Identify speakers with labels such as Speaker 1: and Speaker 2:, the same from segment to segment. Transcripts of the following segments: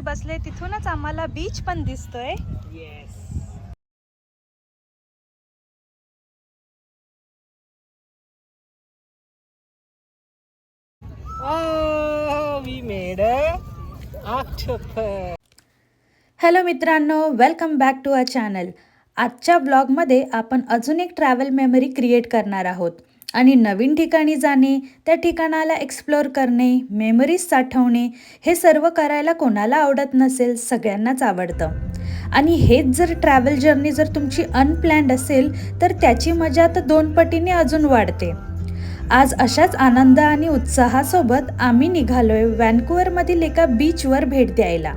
Speaker 1: आम्ही बसले तिथूनच आम्हाला बीच पण दिसतोय.
Speaker 2: Oh.
Speaker 1: हॅलो मित्रांनो welcome back to a channel आजच्या ब्लॉगमध्ये आपण अजून एक ट्रॅव्हल मेमरी क्रिएट करणार आहोत. आणि नवीन ठिकाणी जाणे त्या ठिकाणाला एक्सप्लोअर करणे मेमरीज साठवणे हे सर्व करायला कोणाला आवडत नसेल सगळ्यांनाच आवडतं. आणि हेच जर ट्रॅव्हल जर्नी जर तुमची अनप्लॅन्ड असेल तर त्याची मजा तर दोन पटीने अजून वाढते. आज अशाच आनंद आणि उत्साहासोबत आम्ही निघालोय व्हॅनकुवरमधील एका बीचवर भेट द्यायला.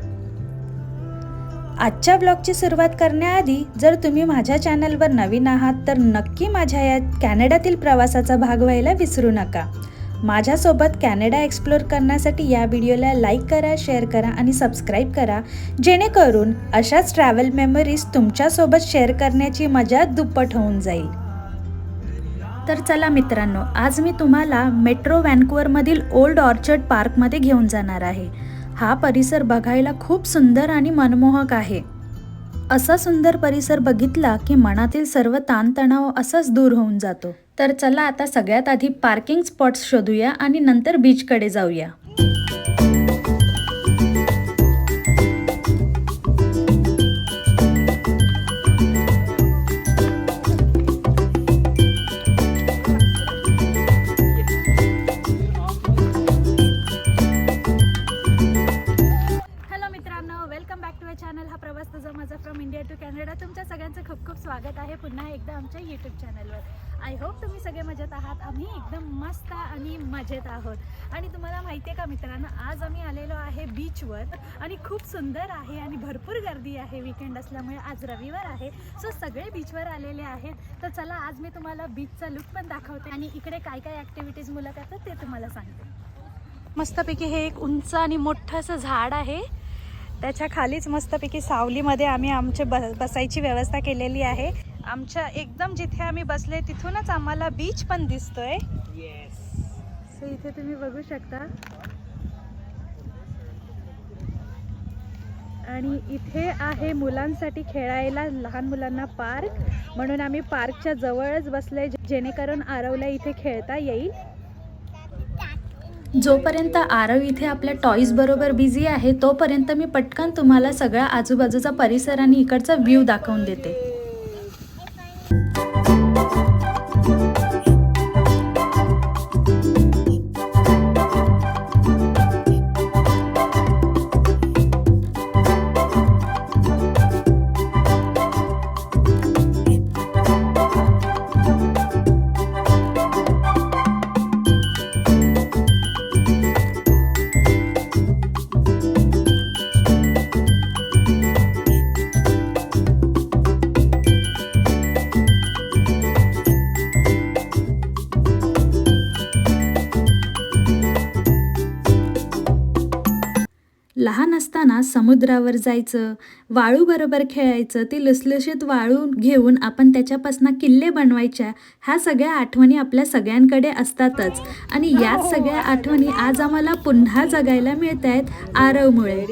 Speaker 1: आजच्या ब्लॉगची सुरुवात करण्याआधी जर तुम्ही माझ्या चॅनलवर नवीन आहात तर नक्की माझ्या या कॅनडातील प्रवासाचा भाग व्हायला विसरू नका. माझ्यासोबत कॅनडा एक्सप्लोर करण्यासाठी या व्हिडिओला लाईक करा शेअर करा आणि सबस्क्राईब करा. जेणेकरून अशाच ट्रॅव्हल मेमरीज तुमच्यासोबत शेअर करण्याची मजा दुप्पट होऊन जाईल. तर चला मित्रांनो आज मी तुम्हाला मेट्रो व्हॅनकुवरमधील ओल्ड ऑर्चर्ड पार्कमध्ये घेऊन जाणार आहे. हा परिसर बघायला खूप सुंदर आणि मनमोहक आहे. असा सुंदर परिसर बघितला की मनातील सर्व ताणतणाव असाच दूर होऊन जातो. तर चला आता सगळ्यात आधी पार्किंग स्पॉट्स शोधूया आणि नंतर बीचकडे जाऊया. आय होप तुम्ही सगळे मजेत आहात. आम्ही एकदम मस्त आणि मजेत आहोत. आणि तुम्हाला माहिती आहे का मित्रांनो आज आम्ही आलेलो आहे बीचवर आणि खूप सुंदर आहे आणि भरपूर गर्दी आहे. विकेंड असल्यामुळे आज रविवार आहे. सो सगळे बीचवर आलेले आहेत. तर चला आज मी तुम्हाला बीचचा लुक पण दाखवते. आणि इकडे काय काय ॲक्टिव्हिटीज मुलं करतात ते तुम्हाला सांगते. मस्तपैकी हे एक उंच आणि मोठं असं झाड आहे. त्याच्या खालीच मस्तपैकी सावलीमध्ये आम्ही आमचे ब बसायची व्यवस्था केलेली आहे. आमच्या एकदम जिथे आम्ही बसले तिथूनच आम्हाला बीच पण दिसतोय.
Speaker 2: Yes.
Speaker 1: सो इथे तुम्ही बघू शकता. आणि इथे आहे मुलांसाठी खेळायला लहान मुलांना पार्क. म्हणून आम्ही पार्कच्या जवळच बसले जेणेकरून आरवला इथे खेळता येईल. जोपर्यंत आरव इथे आपल्या टॉईज बरोबर बिझी आहे तोपर्यंत मी पटकन तुम्हाला सगळा आजूबाजूचा परिसर आणि इकडचा व्ह्यू दाखवून देते. लहान असताना समुद्रावर जायचं वाळूबरोबर खेळायचं ती लुसलुशीत वाळू घेऊन आपण त्याच्यापासून किल्ले बनवायच्या ह्या सगळ्या आठवणी आपल्या सगळ्यांकडे असतातच आणि याच सगळ्या आठवणी आज आम्हाला पुन्हा जगायला मिळत आहेत आरवमुळे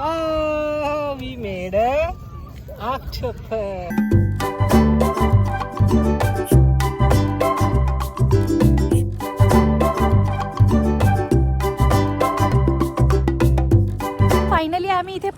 Speaker 2: Oh, we made a octopus.
Speaker 1: Thank you.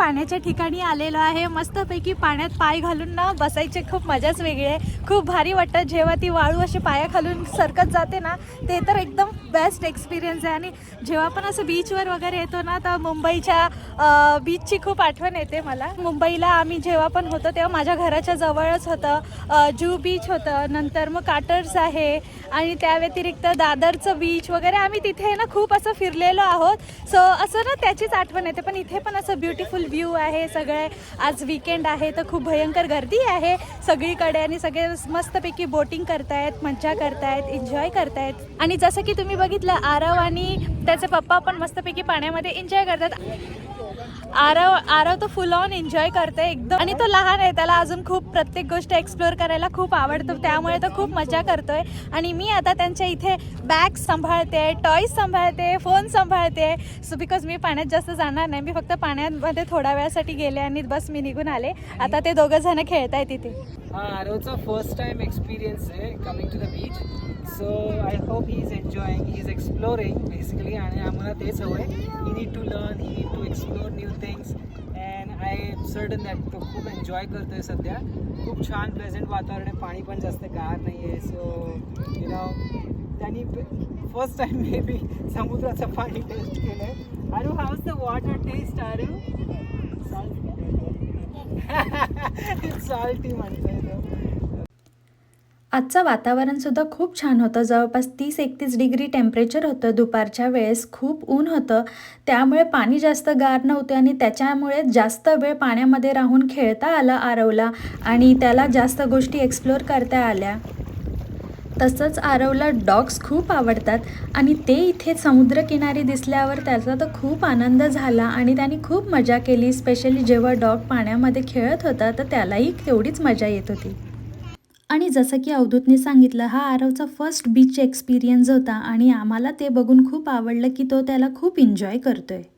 Speaker 1: पाण्याच्या ठिकाणी आलेलो आहे. मस्तपैकी पाण्यात पाय घालून ना बसायचे. खूप मजाच वेगळी आहे. खूप भारी वाटतं. जेव्हा ती वाळू अशी पाया घालून सरकत जाते ना ते तर एकदम बेस्ट एक्सपिरियन्स आहे. आणि जेव्हा पण असं बीचवर वगैरे येतो ना तर मुंबईच्या बीचची खूप आठवण येते मला. मुंबईला आम्ही जेव्हा पण होतो तेव्हा माझ्या घराच्या जवळच होतं. जू बीच होतं. नंतर मग काटर्स आहे. आणि त्या व्यतिरिक्त दादरचं बीच वगैरे आम्ही तिथे ना खूप असं फिरलेलो आहोत. सो असं ना त्याचीच आठवण येते. पण इथे पण असं ब्युटिफुल व्ह्यू आहे सगळे. आज विकेंड आहे तर खूप भयंकर गर्दी आहे. सगळीकडे आणि सगळे मस्तपैकी बोटिंग करतायत मज्जा करतायत एन्जॉय करतायत. आणि जसं की तुम्ही बघितलं आरव आणि त्याचे पप्पा पण मस्तपैकी पाण्यामध्ये एन्जॉय करतात. आरव आरव तो फुल ऑन एन्जॉय करते एकदम. आणि तो लहान आहे त्याला अजून खूप प्रत्येक गोष्ट एक्सप्लोअर करायला खूप आवडतो त्यामुळे तो खूप मजा करतोय. आणि मी आता त्यांच्या इथे बॅग सांभाळते टॉईज सांभाळते फोन सांभाळते. सो बिकॉज मी पाण्यात जास्त जाणार नाही मी फक्त पाण्यामध्ये थोड्या वेळासाठी गेले आणि बस मी निघून आले. आता ते दोघं जण खेळत आहेत तिथे
Speaker 2: हा आरवचा फर्स्ट टाइम एक्सपिरियन्स आहे coming to the beach so I hope he is enjoying he is exploring basically आणि आम्हाला तेच हवं आहे he need to learn he need to explore new things I certain that तो खूप एन्जॉय करतो आहे सध्या. खूप छान प्लेझंट वातावरण आहे. पाणी पण जास्त गार नाही आहे सो यु नो त्यांनी फर्स्ट टाइम मे बी समुद्राचं पाणी टेस्ट केलं आहे Aru how's the water test Aru salty म्हणतोय तो.
Speaker 1: आजचं वातावरणसुद्धा खूप छान होतं. जवळपास तीस एकतीस डिग्री टेम्परेचर होतं. दुपारच्या वेळेस खूप ऊन होतं. त्यामुळे पाणी जास्त गार नव्हते आणि त्याच्यामुळे जास्त वेळ पाण्यामध्ये राहून खेळता आलं आरवला आणि त्याला जास्त गोष्टी एक्सप्लोअर करता आल्या. तसंच आरवला डॉग्स खूप आवडतात आणि ते इथे समुद्रकिनारी दिसल्यावर त्याचा तर खूप आनंद झाला आणि त्याने खूप मजा केली. स्पेशली जेव्हा डॉग पाण्यामध्ये खेळत होता तर त्यालाही तेवढीच मजा येत होती. आणि जसं की अवधूतने सांगितलं हा आरवचा फर्स्ट बीच एक्सपिरियन्स होता आणि आम्हाला ते बघून खूप आवडलं की तो त्याला खूप एन्जॉय करतोय.
Speaker 2: आहे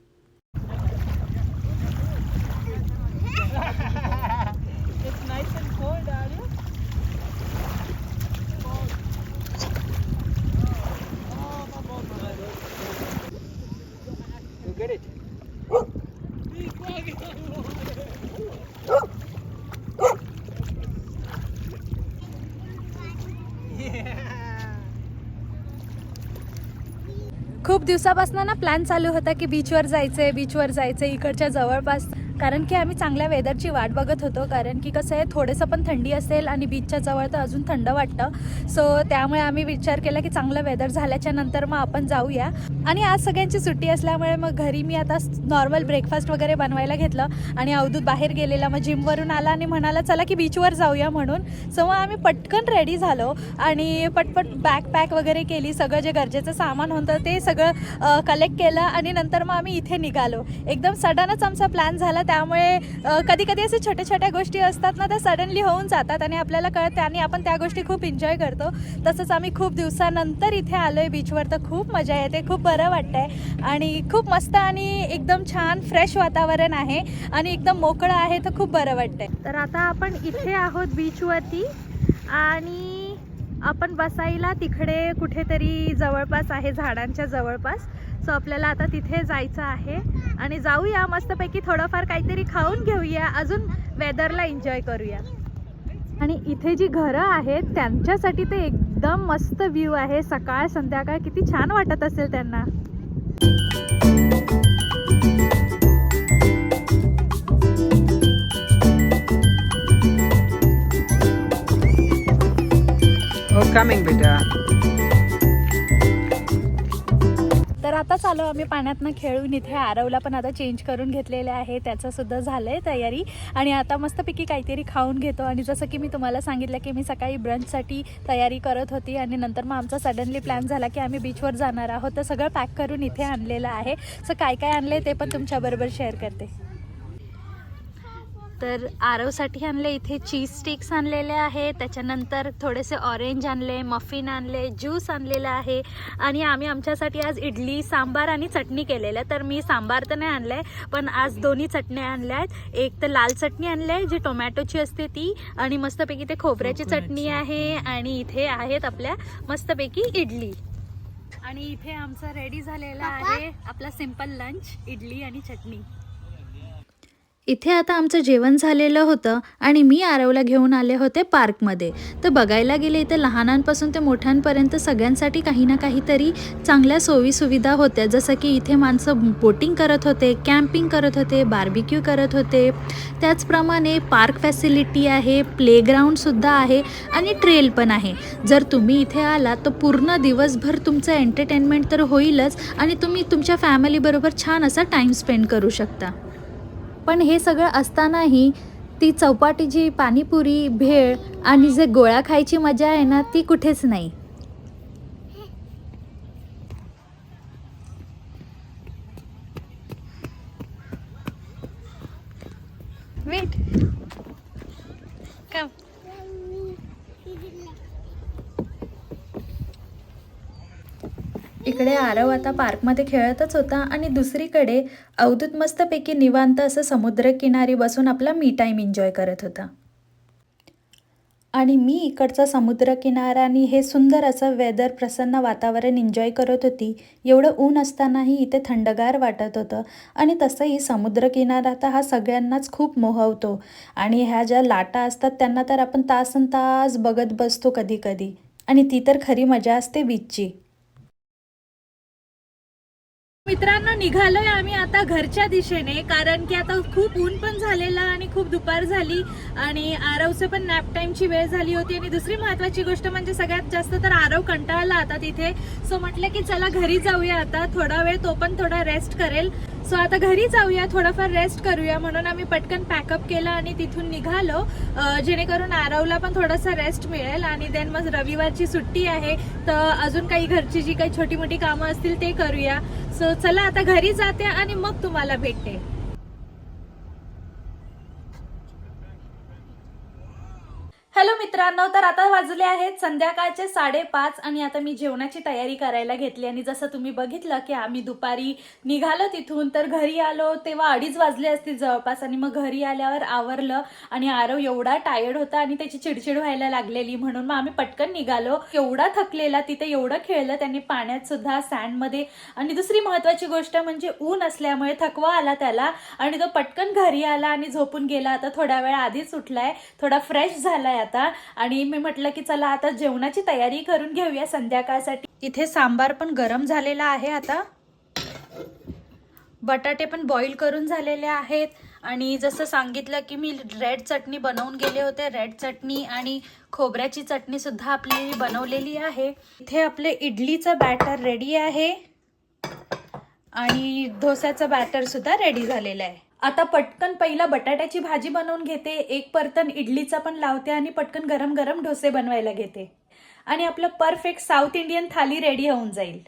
Speaker 1: खूप दिवसापासून ना प्लॅन चालू होता की बीचवर जायचं आहे बीचवर जायचं आहे इकडच्या जवळपास. कारण की आम्ही चांगल्या वेदरची वाट बघत होतो कारण की कसं आहे थोडंसं पण थंडी असेल आणि बीचच्या जवळ तर अजून थंड वाटतं. सो त्यामुळे आम्ही विचार केला की चांगलं वेदर झाल्याच्यानंतर मग आपण जाऊया. आणि आज सगळ्यांची सुट्टी असल्यामुळे मग घरी मी आता नॉर्मल ब्रेकफास्ट वगैरे बनवायला घेतलं आणि अवधूत बाहेर गेलेला मग जिमवरून आला आणि म्हणाला चला की बीचवर जाऊया म्हणून. सो मग आम्ही पटकन रेडी झालो आणि पटपट बॅग पॅक वगैरे केली सगळं जे गरजेचं सामान होतं ते सगळं कलेक्ट केलं आणि नंतर मग आम्ही इथे निघालो. एकदम सडनच आमचा प्लॅन झाला त्यामुळे कधी कधी असे छोट्या छोट्या गोष्टी असतात ना त्या सडनली होऊन जातात आणि आपल्याला कळते आणि आपण त्या गोष्टी खूप एन्जॉय करतो. तसंच आम्ही खूप दिवसानंतर इथे आलो आहे बीचवर तर खूप मजा येते खूप बरं वाटतंय. आणि खूप मस्त आणि एकदम छान फ्रेश वातावरण आहे आणि एकदम मोकळं आहे तर खूप बरं वाटतंय. तर आता आपण इथे आहोत बीचवरती आणि आपण बसायला तिकडे कुठेतरी जवळपास आहे झाडांच्या जवळपास. सो आपल्याला आता तिथे जायचं आहे. आणि जाऊया मस्तपैकी थोडंफार काहीतरी खाऊन घेऊया अजून वेदरला एन्जॉय करूया. आणि इथे जी घरं आहेत त्यांच्यासाठी ते एकदम मस्त व्ह्यू आहे. सकाळ संध्याकाळ किती छान वाटत असेल त्यांना.
Speaker 2: Oh, कमिंग बेटा.
Speaker 1: तर आताच आलो आम्ही पाण्यातनं खेळून इथे आरवला पण आता चेंज करून घेतलेले आहे. त्याचं सुद्धा झालंय तयारी. आणि आता मस्तपैकी काहीतरी खाऊन घेतो. आणि जसं की मी तुम्हाला सांगितलं की मी सकाळी ब्रंचसाठी तयारी करत होती. आणि नंतर मग आमचा सडनली प्लॅन झाला की आम्ही बीचवर जाणार आहोत. तर सगळं पॅक करून इथे आणलेलं आहे. सो काय काय आणले ते पण तुमच्याबरोबर शेअर करते. तर आरवसाठी आणले इथे चीज स्टिक्स आणलेले आहे. त्याच्यानंतर थोडेसे ऑरेंज आणले मफिन आणले ज्यूस आणलेला आहे. आणि आम्ही आमच्यासाठी आज इडली सांबार आणि चटणी केलेलं आहे. तर मी सांबार तर नाही आणलं आहे पण आज दोन्ही चटण्या आणल्या आहेत. एक तर लाल चटणी आणली आहे जी टोमॅटोची असते ती आणि मस्तपैकी ते खोबऱ्याची चटणी आहे. आणि इथे आहेत आपल्या मस्तपैकी इडली. आणि इथे आमचं रेडी झालेलं आहे आपला सिंपल लंच इडली आणि चटणी. इथे आता आमचं जेवण झालेलं होतं आणि मी आरवला घेऊन आले होते पार्कमध्ये. तर बघायला गेले इथे लहानांपासून ते मोठ्यांपर्यंत सगळ्यांसाठी काही ना काहीतरी चांगल्या सोयीसुविधा होत्या. जसं की इथे माणसं बोटिंग करत होते कॅम्पिंग करत होते बार्बिक्यू करत होते. त्याचप्रमाणे पार्क फॅसिलिटी आहे प्लेग्राऊंडसुद्धा आहे आणि ट्रेल पण आहे. जर तुम्ही इथे आलात तर पूर्ण दिवसभर तुमचं एंटरटेनमेंट तर होईलच आणि तुम्ही तुमच्या फॅमिलीबरोबर छान असा टाईम स्पेंड करू शकता. पण हे सगळं असतानाही ती चौपाटीची पाणीपुरी भेळ आणि जे गोळा खायची मजा आहे ना ती कुठेच नाही. वेट इकडे आरव आता पार्कमध्ये खेळतच होता आणि दुसरीकडे अवधूत मस्तपैकी निवांत असं समुद्रकिनारी बसून आपला मी टाईम एन्जॉय करत होता. आणि मी इकडचा समुद्रकिनारा आणि हे सुंदर असं वेदर प्रसन्न वातावरण एन्जॉय करत होती. एवढं ऊन असतानाही इथे थंडगार वाटत होतं. आणि तसंही समुद्रकिनारा तर हा सगळ्यांनाच खूप मोहवतो. आणि ह्या ज्या लाटा असतात त्यांना तर आपण तासन तास बघत बसतो कधी कधी आणि ती तर खरी मजा असते बीचची मित्रांनो निघालोय आम्ही आता घरच्या दिशेने कारण की आता खूप ऊन पण झालेलं आणि खूप दुपार झाली आणि आरवचं पण नॅप टाईमची वेळ झाली होती. आणि दुसरी महत्वाची गोष्ट म्हणजे सगळ्यात जास्त तर आरव कंटाळला आता तिथे. सो म्हटलं की चला घरी जाऊया आता. थोडा वेळ तो पण थोडा रेस्ट करेल. सो आता घरी जाऊया थोडाफार रेस्ट करूया. म्हणून आम्ही पटकन पॅकअप केलं आणि तिथून निघालो. जेणेकरून आरवला पण थोडासा रेस्ट मिळेल. आणि देन मग रविवारची सुट्टी आहे. तर अजून काही घरची जी काही छोटी मोठी कामं असतील ते करूया. सो चला आता घरी जाते आणि मग तुम्हाला भेटते हॅलो मित्रांनो तर आता वाजले आहेत संध्याकाळचे साडेपाच आणि आता मी जेवणाची तयारी करायला घेतली आणि जसं तुम्ही बघितलं की आम्ही दुपारी निघालो तिथून तर घरी आलो तेव्हा अडीच वाजले असतील जवळपास आणि मग घरी आल्यावर आवरलं आणि आरव एवढा टायर्ड होता आणि त्याची चिडचिड व्हायला लागलेली म्हणून मग आम्ही पटकन निघालो. एवढा थकलेला तिथे एवढं खेळलं त्यांनी पाण्यात सुद्धा सँडमध्ये आणि दुसरी महत्वाची गोष्ट म्हणजे ऊन असल्यामुळे थकवा आला त्याला आणि तो पटकन घरी आला आणि झोपून गेला. आता थोड्या वेळ आधीच उठलाय थोडा फ्रेश झालाय आता. आणि मी म्हटलं की चला आता जेवणाची तयारी करून घेऊया संध्याकाळसाठी. इथे सांबार पण गरम झालेला आहे आता. बटाटे पण बॉईल करून झालेले आहेत. आणि जसं सांगितलं की मी रेड चटणी बनवून गेले होते. रेड चटणी आणि खोबऱ्याची चटणी सुद्धा आपली बनवलेली आहे. इथे आपले इडलीचं बॅटर रेडी आहे. आणि डोस्याचं बॅटर सुद्धा रेडी झालेलं आहे. आता पटकन पहिला बटाट्याची भाजी बनवून घेते एक परतन इडलीचा पण लावते आणि पटकन गरम गरम डोसे बनवायला घेते. आणि आपलं perfect south Indian thali ready होऊन जाईल.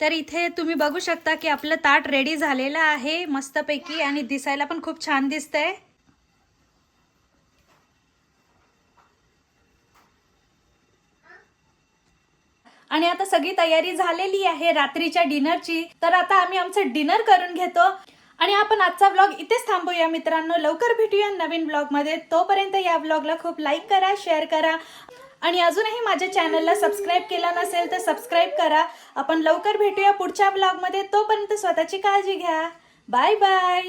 Speaker 1: तर इथे तुम्ही बघू शकता की आपलं ताट रेडी झालेलं आहे मस्तपैकी आणि दिसायला पण खूप छान दिसतंय. आणि आता सगळी तयारी झालेली आहे रात्रीच्या डिनरची. तर आता आम्ही आमचं डिनर करून घेतो. आणि आपण आजचा ब्लॉग इथेच थांबूया मित्रांनो. लवकर भेटूया नवीन ब्लॉगमध्ये तोपर्यंत या ब्लॉगला खूप लाईक करा शेअर करा. आणि अजूनही माझ्या चॅनलला सबस्क्राईब केला नसेल तर सबस्क्राईब करा. आपण लवकर भेटूया पुढच्या ब्लॉगमध्ये तोपर्यंत स्वतःची काळजी घ्या. Bye bye